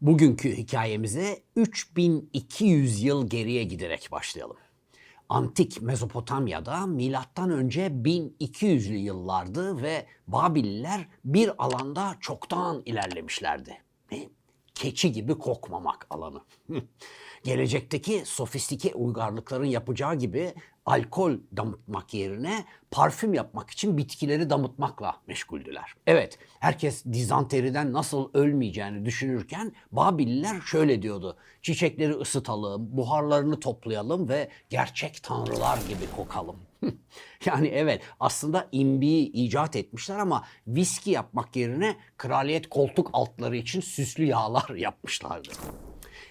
Bugünkü hikayemize 3200 yıl geriye giderek başlayalım. Antik Mezopotamya'da milattan önce 1200'lü yıllardı ve Babililer bir alanda çoktan ilerlemişlerdi. Keçi gibi kokmamak alanı. Gelecekteki sofistike uygarlıkların yapacağı gibi alkol damıtmak yerine parfüm yapmak için bitkileri damıtmakla meşguldüler. Evet, herkes dizanteriden nasıl ölmeyeceğini düşünürken Babililer şöyle diyordu. Çiçekleri ısıtalım, buharlarını toplayalım ve gerçek tanrılar gibi kokalım. yani evet aslında imbiyi icat etmişler ama viski yapmak yerine kraliyet koltuk altları için süslü yağlar yapmışlardı.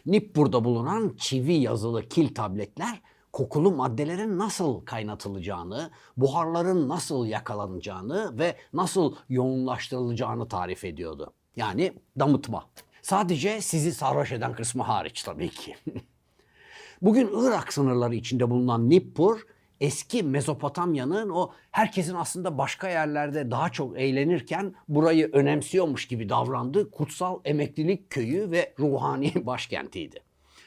Nippur'da bulunan çivi yazılı kil tabletler kokulu maddelerin nasıl kaynatılacağını, buharların nasıl yakalanacağını ve nasıl yoğunlaştırılacağını tarif ediyordu. Yani damıtma. Sadece sizi sarhoş eden kısmı hariç tabii ki. Bugün Irak sınırları içinde bulunan Nippur, eski Mezopotamya'nın o herkesin aslında başka yerlerde daha çok eğlenirken burayı önemsiyormuş gibi davrandığı kutsal emeklilik köyü ve ruhani başkentiydi.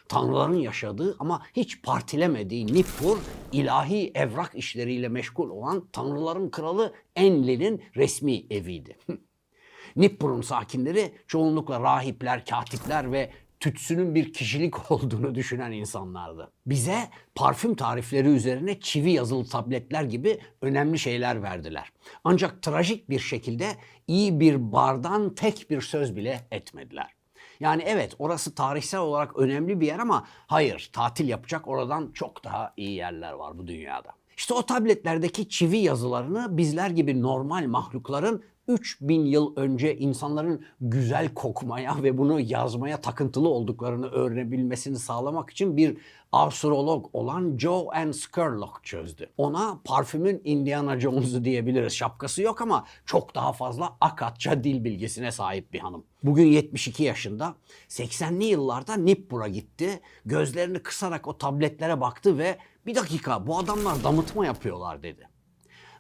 Tanrıların yaşadığı ama hiç partilemediği Nippur, ilahi evrak işleriyle meşgul olan tanrıların kralı Enlil'in resmi eviydi. Nippur'un sakinleri çoğunlukla rahipler, katipler ve tütsünün bir kişilik olduğunu düşünen insanlardı. Bize parfüm tarifleri üzerine çivi yazılı tabletler gibi önemli şeyler verdiler. Ancak trajik bir şekilde iyi bir bardan tek bir söz bile etmediler. Yani evet orası tarihsel olarak önemli bir yer ama hayır tatil yapacak oradan çok daha iyi yerler var bu dünyada. İşte o tabletlerdeki çivi yazılarını bizler gibi normal mahlukların 3000 yıl önce insanların güzel kokmaya ve bunu yazmaya takıntılı olduklarını öğrenebilmesini sağlamak için bir astrolog olan Joe Ann Scurlock çözdü. Ona parfümün Indiana Jones'u diyebiliriz. Şapkası yok ama çok daha fazla akatça dil bilgisine sahip bir hanım. Bugün 72 yaşında. 80'li yıllarda Nippur'a gitti. Gözlerini kısarak o tabletlere baktı ve bir dakika bu adamlar damıtma yapıyorlar dedi.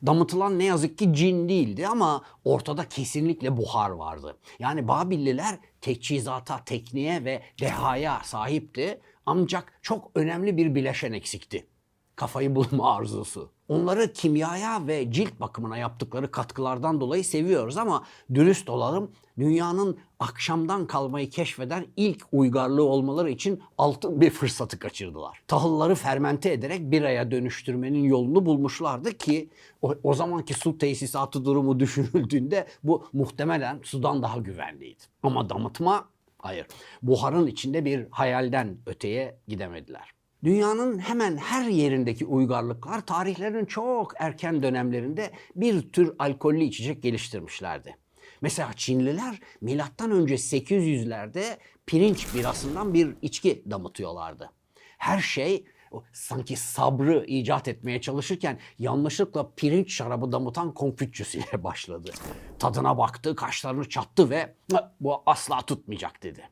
Damıtılan ne yazık ki cin değildi ama ortada kesinlikle buhar vardı. Yani Babilliler teçhizata, tekniğe ve dehaya sahipti ancak çok önemli bir bileşen eksikti. Kafayı bulma arzusu. Onları kimyaya ve cilt bakımına yaptıkları katkılardan dolayı seviyoruz ama dürüst olalım dünyanın akşamdan kalmayı keşfeden ilk uygarlığı olmaları için altın bir fırsatı kaçırdılar. Tahılları fermente ederek biraya dönüştürmenin yolunu bulmuşlardı ki o, o zamanki su tesisatı durumu düşünüldüğünde bu muhtemelen sudan daha güvenliydi. Ama damıtma hayır. Buharın içinde bir hayalden öteye gidemediler. Dünyanın hemen her yerindeki uygarlıklar tarihlerin çok erken dönemlerinde bir tür alkollü içecek geliştirmişlerdi. Mesela Çinliler milattan önce 800'lerde pirinç birasından bir içki damıtıyorlardı. Her şey sanki sabrı icat etmeye çalışırken yanlışlıkla pirinç şarabı damıtan Konfüçyüs ile başladı. Tadına baktı, kaşlarını çattı ve bu asla tutmayacak dedi.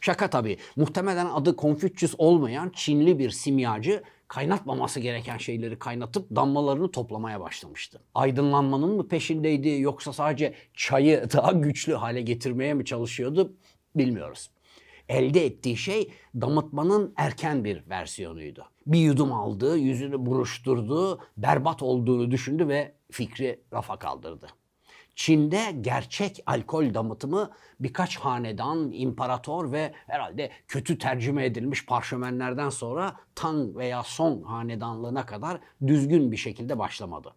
Şaka tabii. Muhtemelen adı Konfüçyüs olmayan Çinli bir simyacı kaynatmaması gereken şeyleri kaynatıp damlalarını toplamaya başlamıştı. Aydınlanmanın mı peşindeydi yoksa sadece çayı daha güçlü hale getirmeye mi çalışıyordu bilmiyoruz. Elde ettiği şey damıtmanın erken bir versiyonuydu. Bir yudum aldı, yüzünü buruşturdu, berbat olduğunu düşündü ve fikri rafa kaldırdı. Çin'de gerçek alkol damıtımı birkaç hanedan, imparator ve herhalde kötü tercüme edilmiş parşömenlerden sonra Tang veya Song hanedanlığına kadar düzgün bir şekilde başlamadı.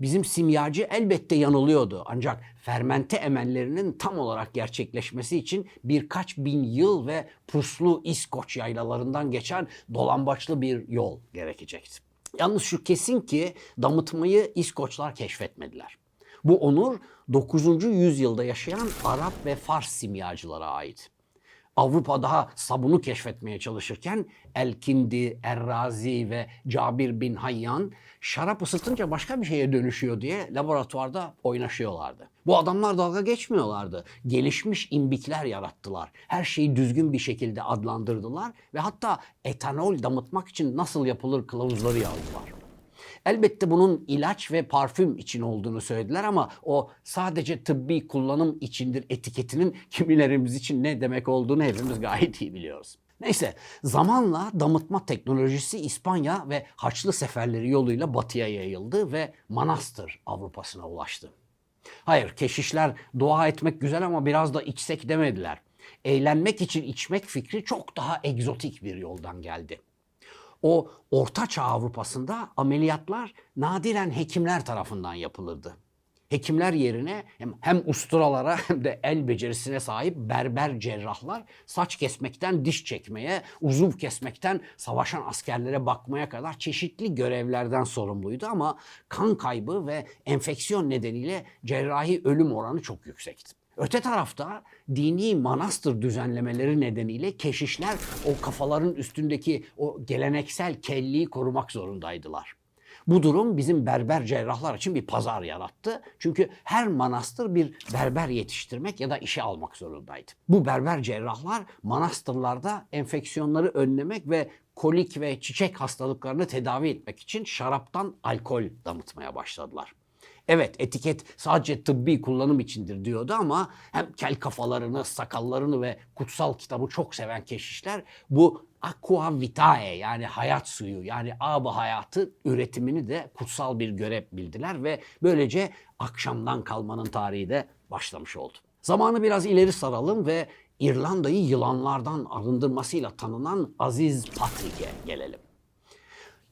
Bizim simyacı elbette yanılıyordu ancak fermente emellerinin tam olarak gerçekleşmesi için birkaç bin yıl ve puslu İskoç yaylalarından geçen dolambaçlı bir yol gerekecekti. Yalnız şu kesin ki damıtmayı İskoçlar keşfetmediler. Bu onur 9. yüzyılda yaşayan Arap ve Fars simyacılara ait. Avrupa daha sabunu keşfetmeye çalışırken Elkindi, Errazi ve Cabir bin Hayyan şarap ısıtınca başka bir şeye dönüşüyor diye laboratuvarda oynaşıyorlardı. Bu adamlar dalga geçmiyorlardı. Gelişmiş imbikler yarattılar. Her şeyi düzgün bir şekilde adlandırdılar ve hatta etanol damıtmak için nasıl yapılır kılavuzları yazdılar. Elbette bunun ilaç ve parfüm için olduğunu söylediler ama o sadece tıbbi kullanım içindir etiketinin kimilerimiz için ne demek olduğunu hepimiz gayet iyi biliyoruz. Neyse zamanla damıtma teknolojisi İspanya ve Haçlı seferleri yoluyla batıya yayıldı ve manastır Avrupa'sına ulaştı. Hayır keşişler dua etmek güzel ama biraz da içsek demediler. Eğlenmek için içmek fikri çok daha egzotik bir yoldan geldi. O Orta Çağ Avrupa'sında ameliyatlar nadiren hekimler tarafından yapılırdı. Hekimler yerine hem, hem usturalara hem de el becerisine sahip berber cerrahlar saç kesmekten diş çekmeye, uzuv kesmekten savaşan askerlere bakmaya kadar çeşitli görevlerden sorumluydu ama kan kaybı ve enfeksiyon nedeniyle cerrahi ölüm oranı çok yüksekti. Öte tarafta dini manastır düzenlemeleri nedeniyle keşişler o kafaların üstündeki o geleneksel kelliği korumak zorundaydılar. Bu durum bizim berber cerrahlar için bir pazar yarattı. Çünkü her manastır bir berber yetiştirmek ya da işe almak zorundaydı. Bu berber cerrahlar manastırlarda enfeksiyonları önlemek ve kolik ve çiçek hastalıklarını tedavi etmek için şaraptan alkol damıtmaya başladılar. Evet etiket sadece tıbbi kullanım içindir diyordu ama hem kel kafalarını, sakallarını ve kutsal kitabı çok seven keşişler bu aqua vitae yani hayat suyu yani ab hayatı üretimini de kutsal bir görev bildiler ve böylece akşamdan kalmanın tarihi de başlamış oldu. Zamanı biraz ileri saralım ve İrlanda'yı yılanlardan arındırmasıyla tanınan Aziz Patrick'e gelelim.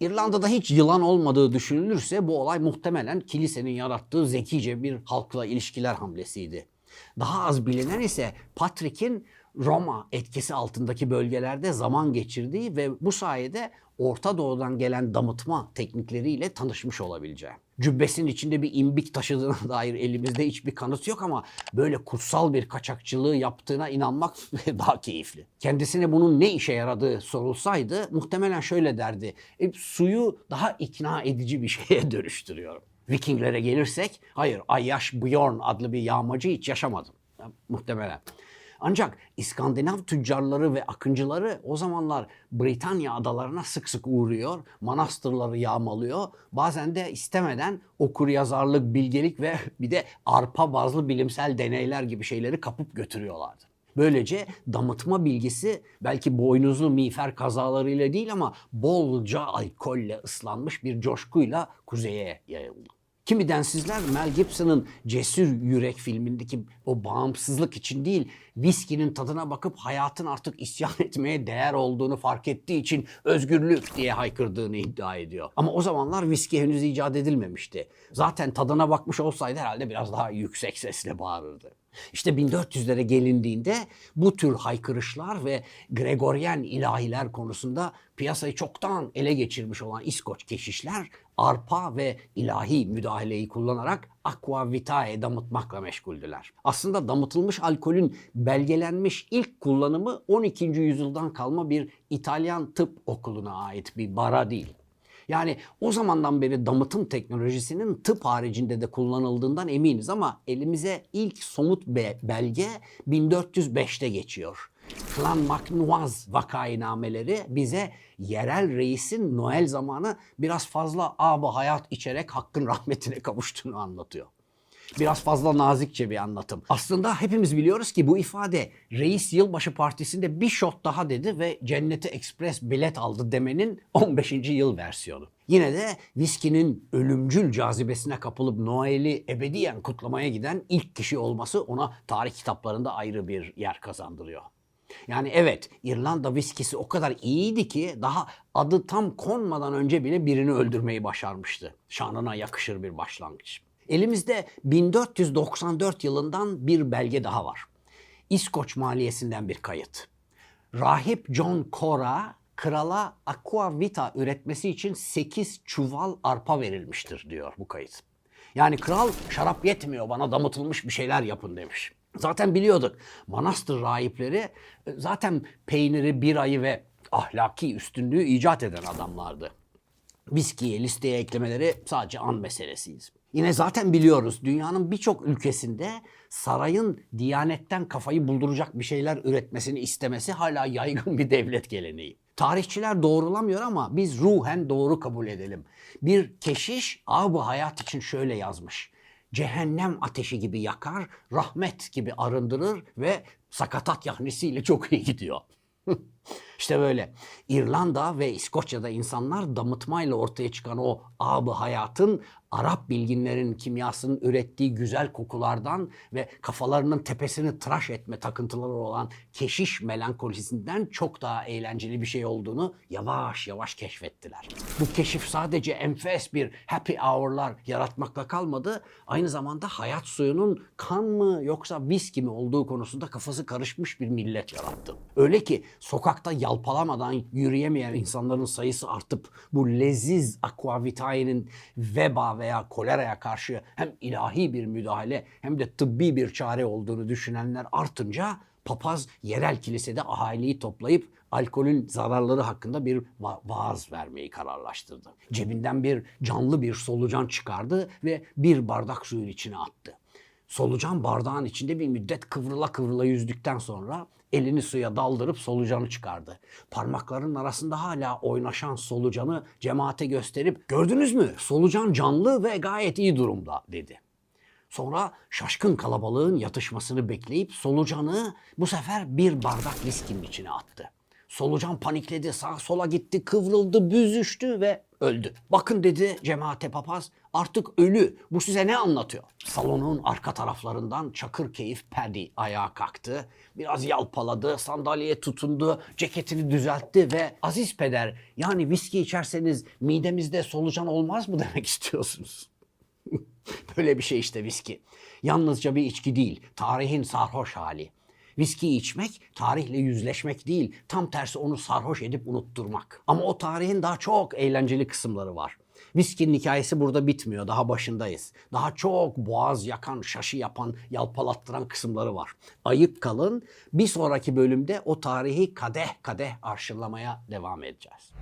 İrlanda'da hiç yılan olmadığı düşünülürse bu olay muhtemelen kilisenin yarattığı zekice bir halkla ilişkiler hamlesiydi. Daha az bilinen ise Patrick'in Roma etkisi altındaki bölgelerde zaman geçirdiği ve bu sayede Orta Doğu'dan gelen damıtma teknikleriyle tanışmış olabileceği. Cübbesinin içinde bir imbik taşıdığına dair elimizde hiçbir kanıt yok ama böyle kutsal bir kaçakçılığı yaptığına inanmak daha keyifli. Kendisine bunun ne işe yaradığı sorulsaydı muhtemelen şöyle derdi. E, suyu daha ikna edici bir şeye dönüştürüyorum. Vikinglere gelirsek hayır Ayyaş Bjorn adlı bir yağmacı hiç yaşamadım. Ya, muhtemelen. Ancak İskandinav tüccarları ve akıncıları o zamanlar Britanya adalarına sık sık uğruyor, manastırları yağmalıyor. Bazen de istemeden okuryazarlık, bilgelik ve bir de arpa bazlı bilimsel deneyler gibi şeyleri kapıp götürüyorlardı. Böylece damıtma bilgisi belki boynuzlu miğfer kazalarıyla değil ama bolca alkolle ıslanmış bir coşkuyla kuzeye yayıldı. Kimi densizler Mel Gibson'ın Cesur Yürek filmindeki o bağımsızlık için değil, viskinin tadına bakıp hayatın artık isyan etmeye değer olduğunu fark ettiği için özgürlük diye haykırdığını iddia ediyor. Ama o zamanlar viski henüz icat edilmemişti. Zaten tadına bakmış olsaydı herhalde biraz daha yüksek sesle bağırırdı. İşte 1400'lere gelindiğinde bu tür haykırışlar ve Gregorian ilahiler konusunda piyasayı çoktan ele geçirmiş olan İskoç keşişler arpa ve ilahi müdahaleyi kullanarak aqua vitae damıtmakla meşguldüler. Aslında damıtılmış alkolün belgelenmiş ilk kullanımı 12. yüzyıldan kalma bir İtalyan tıp okuluna ait bir bara değil. Yani o zamandan beri damıtım teknolojisinin tıp haricinde de kullanıldığından eminiz ama elimize ilk somut be- belge 1405'te geçiyor. Clan MacNoise vakainameleri bize yerel reisin Noel zamanı biraz fazla ab hayat içerek hakkın rahmetine kavuştuğunu anlatıyor. Biraz fazla nazikçe bir anlatım. Aslında hepimiz biliyoruz ki bu ifade reis yılbaşı partisinde bir shot daha dedi ve cennete ekspres bilet aldı demenin 15. yıl versiyonu. Yine de viskinin ölümcül cazibesine kapılıp Noel'i ebediyen kutlamaya giden ilk kişi olması ona tarih kitaplarında ayrı bir yer kazandırıyor. Yani evet İrlanda viskisi o kadar iyiydi ki daha adı tam konmadan önce bile birini öldürmeyi başarmıştı. Şanına yakışır bir başlangıç. Elimizde 1494 yılından bir belge daha var. İskoç maliyesinden bir kayıt. Rahip John Cora krala aqua vita üretmesi için 8 çuval arpa verilmiştir diyor bu kayıt. Yani kral şarap yetmiyor bana damıtılmış bir şeyler yapın demiş. Zaten biliyorduk manastır rahipleri e, zaten peyniri, birayı ve ahlaki üstünlüğü icat eden adamlardı. Viskiye listeye eklemeleri sadece an meselesiydi. Yine zaten biliyoruz dünyanın birçok ülkesinde sarayın diyanetten kafayı bulduracak bir şeyler üretmesini istemesi hala yaygın bir devlet geleneği. Tarihçiler doğrulamıyor ama biz ruhen doğru kabul edelim. Bir keşiş ab hayat için şöyle yazmış. Cehennem ateşi gibi yakar, rahmet gibi arındırır ve sakatat yahnisiyle çok iyi gidiyor. İşte böyle. İrlanda ve İskoçya'da insanlar damıtmayla ortaya çıkan o abı hayatın Arap bilginlerin kimyasının ürettiği güzel kokulardan ve kafalarının tepesini tıraş etme takıntıları olan keşiş melankolisinden çok daha eğlenceli bir şey olduğunu yavaş yavaş keşfettiler. Bu keşif sadece enfes bir happy hour'lar yaratmakla kalmadı. Aynı zamanda hayat suyunun kan mı yoksa viski mi olduğu konusunda kafası karışmış bir millet yarattı. Öyle ki sokakta yalpalamadan yürüyemeyen insanların sayısı artıp bu leziz aquavitae'nin veba veya koleraya karşı hem ilahi bir müdahale hem de tıbbi bir çare olduğunu düşünenler artınca papaz yerel kilisede ahaliyi toplayıp alkolün zararları hakkında bir va- vaaz vermeyi kararlaştırdı. Cebinden bir canlı bir solucan çıkardı ve bir bardak suyun içine attı. Solucan bardağın içinde bir müddet kıvrıla kıvrıla yüzdükten sonra elini suya daldırıp solucanı çıkardı. Parmaklarının arasında hala oynaşan solucanı cemaate gösterip gördünüz mü solucan canlı ve gayet iyi durumda dedi. Sonra şaşkın kalabalığın yatışmasını bekleyip solucanı bu sefer bir bardak viskinin içine attı. Solucan panikledi, sağa sola gitti, kıvrıldı, büzüştü ve öldü. Bakın dedi cemaate papaz, artık ölü. Bu size ne anlatıyor? Salonun arka taraflarından çakır keyif Paddy ayağa kalktı. Biraz yalpaladı, sandalyeye tutundu, ceketini düzeltti ve aziz peder yani viski içerseniz midemizde solucan olmaz mı demek istiyorsunuz? Böyle bir şey işte viski. Yalnızca bir içki değil, tarihin sarhoş hali. Viski içmek tarihle yüzleşmek değil, tam tersi onu sarhoş edip unutturmak. Ama o tarihin daha çok eğlenceli kısımları var. Viskinin hikayesi burada bitmiyor, daha başındayız. Daha çok boğaz yakan, şaşı yapan, yalpalattıran kısımları var. Ayıp kalın, bir sonraki bölümde o tarihi kadeh kadeh arşınlamaya devam edeceğiz.